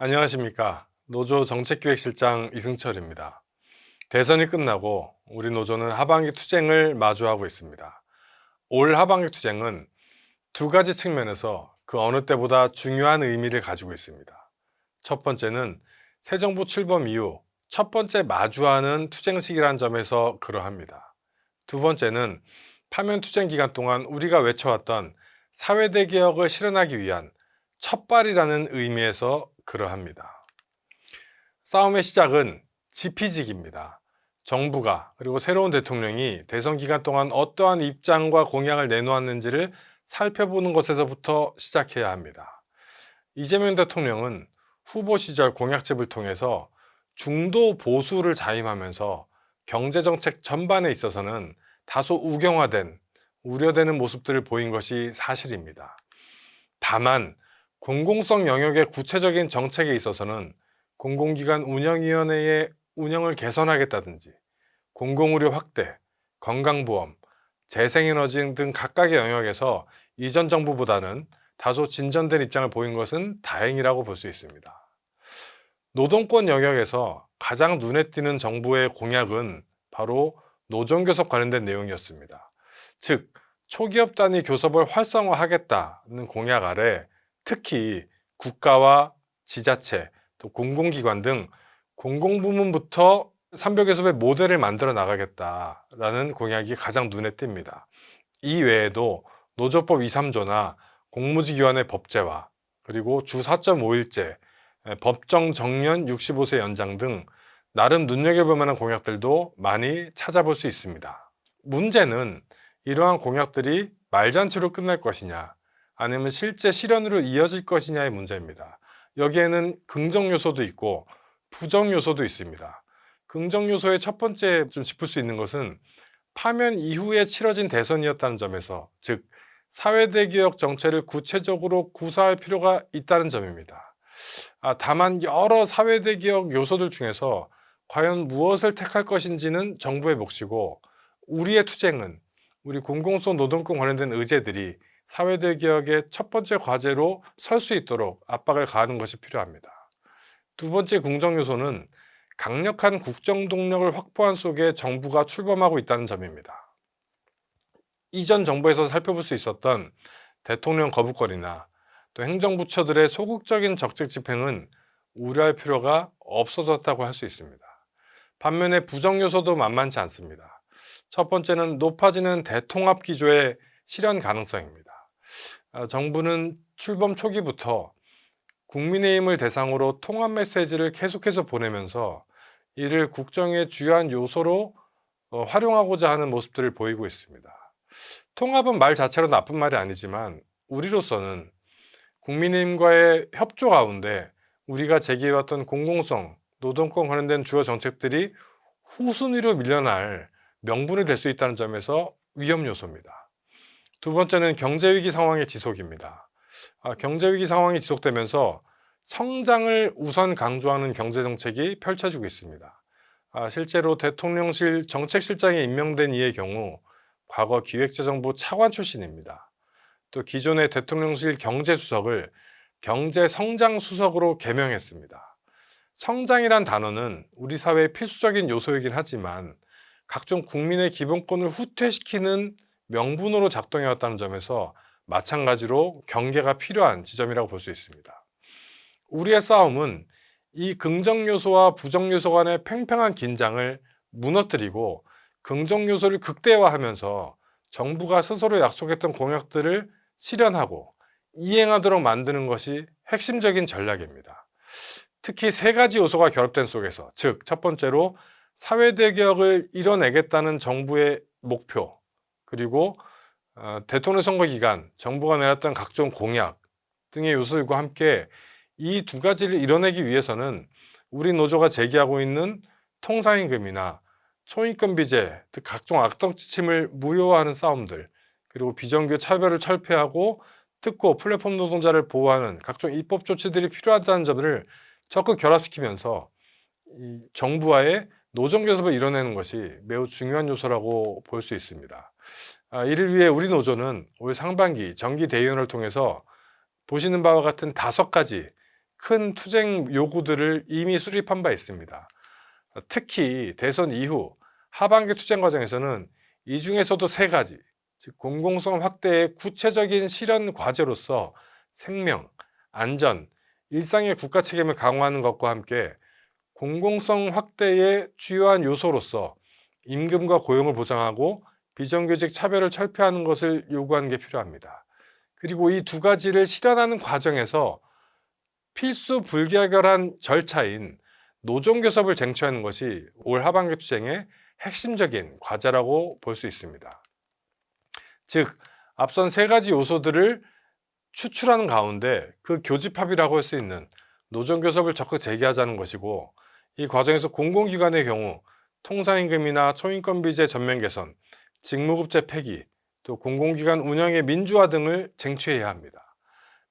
안녕하십니까. 노조 정책기획실장 이승철입니다. 대선이 끝나고 우리 노조는 하반기 투쟁을 마주하고 있습니다. 올 하반기 투쟁은 두 가지 측면에서 그 어느 때보다 중요한 의미를 가지고 있습니다. 첫 번째는 새 정부 출범 이후 첫 번째 마주하는 투쟁식이란 점에서 그러합니다. 두 번째는 파면 투쟁 기간 동안 우리가 외쳐왔던 사회대 개혁을 실현하기 위한 첫발이라는 의미에서 그러합니다. 싸움의 시작은 지피직입니다. 정부가 그리고 새로운 대통령이 대선 기간 동안 어떠한 입장과 공약을 내놓았는지를 살펴보는 것에서부터 시작해야 합니다. 이재명 대통령은 후보 시절 공약집을 통해서 중도 보수를 자임하면서 경제정책 전반에 있어서는 다소 우경화된 우려되는 모습들을 보인 것이 사실입니다. 다만 공공성 영역의 구체적인 정책에 있어서는 공공기관 운영위원회의 운영을 개선하겠다든지 공공의료 확대, 건강보험, 재생에너지 등 각각의 영역에서 이전 정부보다는 다소 진전된 입장을 보인 것은 다행이라고 볼 수 있습니다. 노동권 영역에서 가장 눈에 띄는 정부의 공약은 바로 노정교섭 관련된 내용이었습니다. 즉, 초기업 단위 교섭을 활성화하겠다는 공약 아래 특히 국가와 지자체, 또 공공기관 등 공공부문부터 삼벽교섭의 모델을 만들어 나가겠다라는 공약이 가장 눈에 띕니다. 이 외에도 노조법 2, 3조나 공무지기관의 법제화, 그리고 주 4.5일제, 법정 정년 65세 연장 등 나름 눈여겨볼 만한 공약들도 많이 찾아볼 수 있습니다. 문제는 이러한 공약들이 말잔치로 끝날 것이냐, 아니면 실제 실현으로 이어질 것이냐의 문제입니다. 여기에는 긍정 요소도 있고 부정 요소도 있습니다. 긍정 요소의 첫 번째 좀 짚을 수 있는 것은 파면 이후에 치러진 대선이었다는 점에서 즉 사회대 개혁 정책을 구체적으로 구사할 필요가 있다는 점입니다. 아, 다만 여러 사회대 개혁 요소들 중에서 과연 무엇을 택할 것인지는 정부의 몫이고 우리의 투쟁은 우리 공공성 노동권 관련된 의제들이 사회대 개혁의 첫 번째 과제로 설 수 있도록 압박을 가하는 것이 필요합니다. 두 번째 긍정 요소는 강력한 국정 동력을 확보한 속에 정부가 출범하고 있다는 점입니다. 이전 정부에서 살펴볼 수 있었던 대통령 거부거리나 또 행정부처들의 소극적인 적직 집행은 우려할 필요가 없어졌다고 할 수 있습니다. 반면에 부정 요소도 만만치 않습니다. 첫 번째는 높아지는 대통합 기조의 실현 가능성입니다. 아, 정부는 출범 초기부터 국민의힘을 대상으로 통합 메시지를 계속해서 보내면서 이를 국정의 주요한 요소로 어, 활용하고자 하는 모습들을 보이고 있습니다. 통합은 말 자체로 나쁜 말이 아니지만 우리로서는 국민의힘과의 협조 가운데 우리가 제기해왔던 공공성, 노동권 관련된 주요 정책들이 후순위로 밀려날 명분이 될 수 있다는 점에서 위험 요소입니다. 두 번째는 경제위기 상황의 지속입니다. 아, 경제위기 상황이 지속되면서 성장을 우선 강조하는 경제정책이 펼쳐지고 있습니다. 아, 실제로 대통령실 정책실장에 임명된 이의 경우 과거 기획재정부 차관 출신입니다. 또 기존의 대통령실 경제수석을 경제성장수석으로 개명했습니다. 성장이란 단어는 우리 사회의 필수적인 요소이긴 하지만 각종 국민의 기본권을 후퇴시키는 명분으로 작동해 왔다는 점에서 마찬가지로 경계가 필요한 지점이라고 볼 수 있습니다. 우리의 싸움은 이 긍정 요소와 부정 요소 간의 팽팽한 긴장을 무너뜨리고 긍정 요소를 극대화하면서 정부가 스스로 약속했던 공약들을 실현하고 이행하도록 만드는 것이 핵심적인 전략입니다. 특히 세 가지 요소가 결합된 속에서, 즉, 첫 번째로 사회대개혁을 이뤄내겠다는 정부의 목표, 그리고 어, 대통령 선거 기간 정부가 내놨던 각종 공약 등의 요소들과 함께 이 두 가지를 이뤄내기 위해서는 우리 노조가 제기하고 있는 통상임금이나 초임금 비제 등 각종 악덕 지침을 무효화하는 싸움들 그리고 비정규 차별을 철폐하고 특고 플랫폼 노동자를 보호하는 각종 입법 조치들이 필요하다는 점을 적극 결합시키면서 이 정부와의 노정 교섭을 이뤄내는 것이 매우 중요한 요소라고 볼 수 있습니다. 아, 이를 위해 우리 노조는 올 상반기 정기 대의원을 통해서 보시는 바와 같은 다섯 가지 큰 투쟁 요구들을 이미 수립한 바 있습니다. 특히 대선 이후 하반기 투쟁 과정에서는 이 중에서도 세 가지, 즉 공공성 확대의 구체적인 실현 과제로서 생명, 안전, 일상의 국가 책임을 강화하는 것과 함께 공공성 확대의 주요한 요소로서 임금과 고용을 보장하고 비정규직 차별을 철폐하는 것을 요구하는 게 필요합니다. 그리고 이 두 가지를 실현하는 과정에서 필수 불가결한 절차인 노동교섭을 쟁취하는 것이 올 하반기 투쟁의 핵심적인 과제라고 볼 수 있습니다. 즉, 앞선 세 가지 요소들을 추출하는 가운데 그 교집합이라고 할 수 있는 노동교섭을 적극 제기하자는 것이고 이 과정에서 공공기관의 경우 통상임금이나 초인건비제 전면 개선, 직무급제 폐기, 또 공공기관 운영의 민주화 등을 쟁취해야 합니다.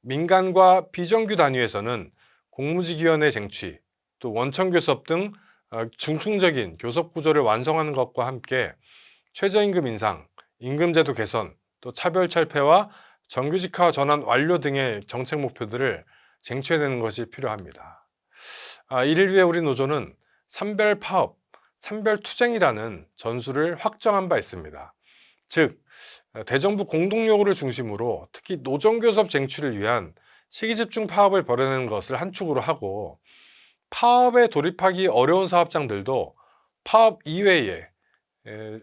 민간과 비정규 단위에서는 공무직위원회 쟁취, 또 원청교섭 등 어, 중충적인 교섭 구조를 완성하는 것과 함께 최저임금 인상, 임금제도 개선, 또 차별 철폐와 정규직화 전환 완료 등의 정책 목표들을 쟁취해내는 것이 필요합니다. 아, 이를 위해 우리 노조는 산별 파업, 산별 투쟁이라는 전술을 확정한 바 있습니다. 즉, 대정부 공동 요구를 중심으로 특히 노정교섭 쟁취를 위한 시기집중 파업을 벌여내는 것을 한 축으로 하고 파업에 돌입하기 어려운 사업장들도 파업 이외에 에,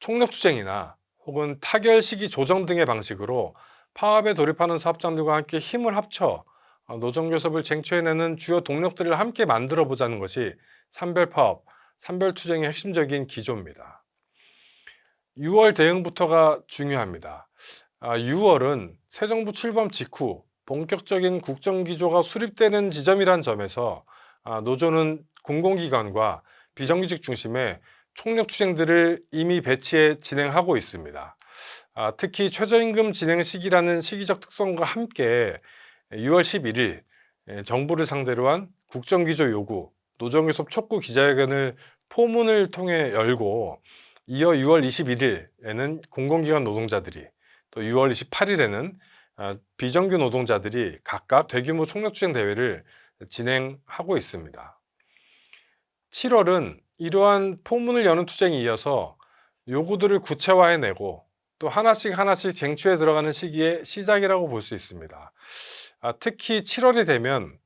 총력투쟁이나 혹은 타결 시기 조정 등의 방식으로 파업에 돌입하는 사업장들과 함께 힘을 합쳐 어, 노정교섭을 쟁취해내는 주요 동력들을 함께 만들어 보자는 것이 산별파업, 산별투쟁의 핵심적인 기조입니다. 6월 대응부터가 중요합니다. 6월은 새 정부 출범 직후 본격적인 국정기조가 수립되는 지점이란 점에서 아, 노조는 공공기관과 비정규직 중심의 총력 투쟁들을 이미 배치해 진행하고 있습니다. 아, 특히 최저임금 진행 시기라는 시기적 특성과 함께 6월 11일 정부를 상대로 한 국정기조 요구, 노정교섭 촉구 기자회견을 포문을 통해 열고 이어 6월 21일에는 공공기관 노동자들이 또 6월 28일에는 아, 비정규 노동자들이 각각 대규모 총력투쟁 대회를 진행하고 있습니다. 7월은 이러한 포문을 여는 투쟁에 이어서 요구들을 구체화해내고 또 하나씩 하나씩 쟁취해 들어가는 시기의 시작이라고 볼 수 있습니다. 아, 특히 7월이 되면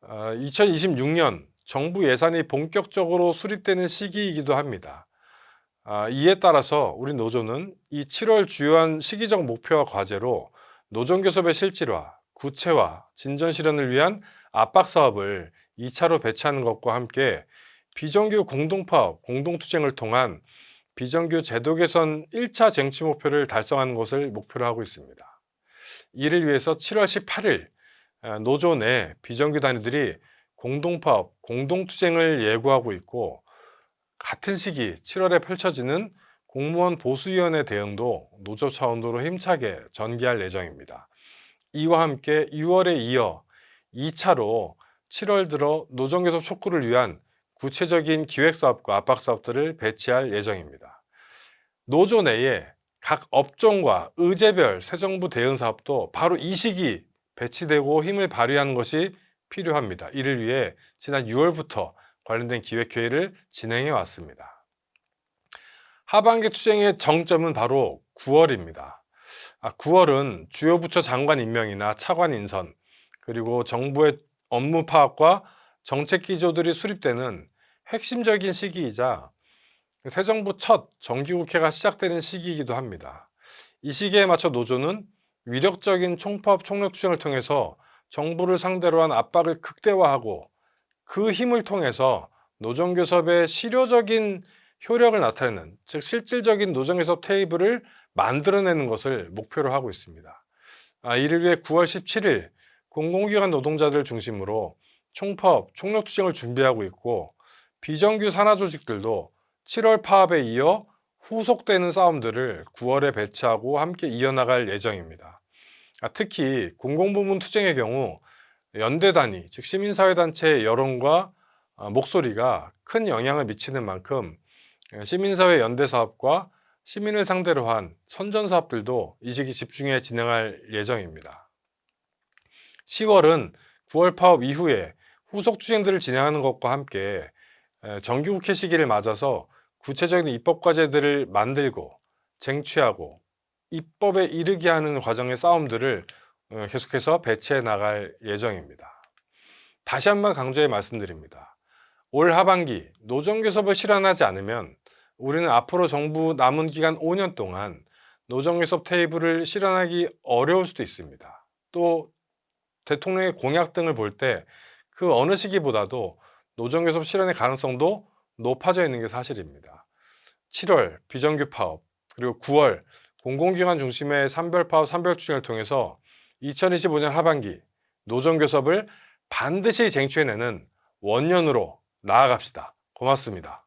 아, 2026년 정부 예산이 본격적으로 수립되는 시기이기도 합니다. 아, 이에 따라서 우리 노조는 이 7월 주요한 시기적 목표와 과제로 노정교섭의 실질화, 구체화, 진전 실현을 위한 압박 사업을 2차로 배치하는 것과 함께 비정규 공동파업, 공동투쟁을 통한 비정규 제도 개선 1차 쟁취 목표를 달성하는 것을 목표로 하고 있습니다. 이를 위해서 7월 18일 노조 내 비정규 단위들이 공동파업, 공동투쟁을 예고하고 있고 같은 시기 7월에 펼쳐지는 공무원 보수위원회 대응도 노조 차원으로 힘차게 전개할 예정입니다. 이와 함께 6월에 이어 2차로 7월 들어 노정교섭 촉구를 위한 구체적인 기획사업과 압박사업들을 배치할 예정입니다. 노조 내에 각 업종과 의제별 새 정부 대응 사업도 바로 이 시기 배치되고 힘을 발휘하는 것이 필요합니다. 이를 위해 지난 6월부터 관련된 기획회의를 진행해 왔습니다. 하반기 투쟁의 정점은 바로 9월입니다. 9월은 주요 부처 장관 임명이나 차관 인선, 그리고 정부의 업무 파악과 정책 기조들이 수립되는 핵심적인 시기이자 새 정부 첫 정기국회가 시작되는 시기이기도 합니다. 이 시기에 맞춰 노조는 위력적인 총파업 총력 투쟁을 통해서 정부를 상대로 한 압박을 극대화하고 그 힘을 통해서 노정교섭의 실효적인 효력을 나타내는 즉 실질적인 노정교섭 테이블을 만들어내는 것을 목표로 하고 있습니다. 아, 이를 위해 9월 17일 공공기관 노동자들 중심으로 총파업, 총력투쟁을 준비하고 있고 비정규 산하 조직들도 7월 파업에 이어 후속되는 싸움들을 9월에 배치하고 함께 이어나갈 예정입니다. 아, 특히 공공부문 투쟁의 경우 연대 단위, 즉 시민사회 단체의 여론과 아, 목소리가 큰 영향을 미치는 만큼 시민사회 연대 사업과 시민을 상대로 한 선전 사업들도 이 시기 집중해 진행할 예정입니다. 10월은 9월 파업 이후에 후속 추진들을 진행하는 것과 함께 에, 정기국회 시기를 맞아서 구체적인 입법 과제들을 만들고 쟁취하고 입법에 이르게 하는 과정의 싸움들을 어, 계속해서 배치해 나갈 예정입니다. 다시 한번 강조해 말씀드립니다. 올 하반기 노정 교섭을 실현하지 않으면 우리는 앞으로 정부 남은 기간 5년 동안 노정 교섭 테이블을 실현하기 어려울 수도 있습니다. 또 대통령의 공약 등을 볼 때 그 어느 시기보다도 노정 교섭 실현의 가능성도 높아져 있는 게 사실입니다. 7월 비정규 파업 그리고 9월 공공기관 중심의 산별 파업 산별 추진을 통해서 2025년 하반기 노정교섭을 반드시 쟁취해내는 원년으로 나아갑시다. 고맙습니다.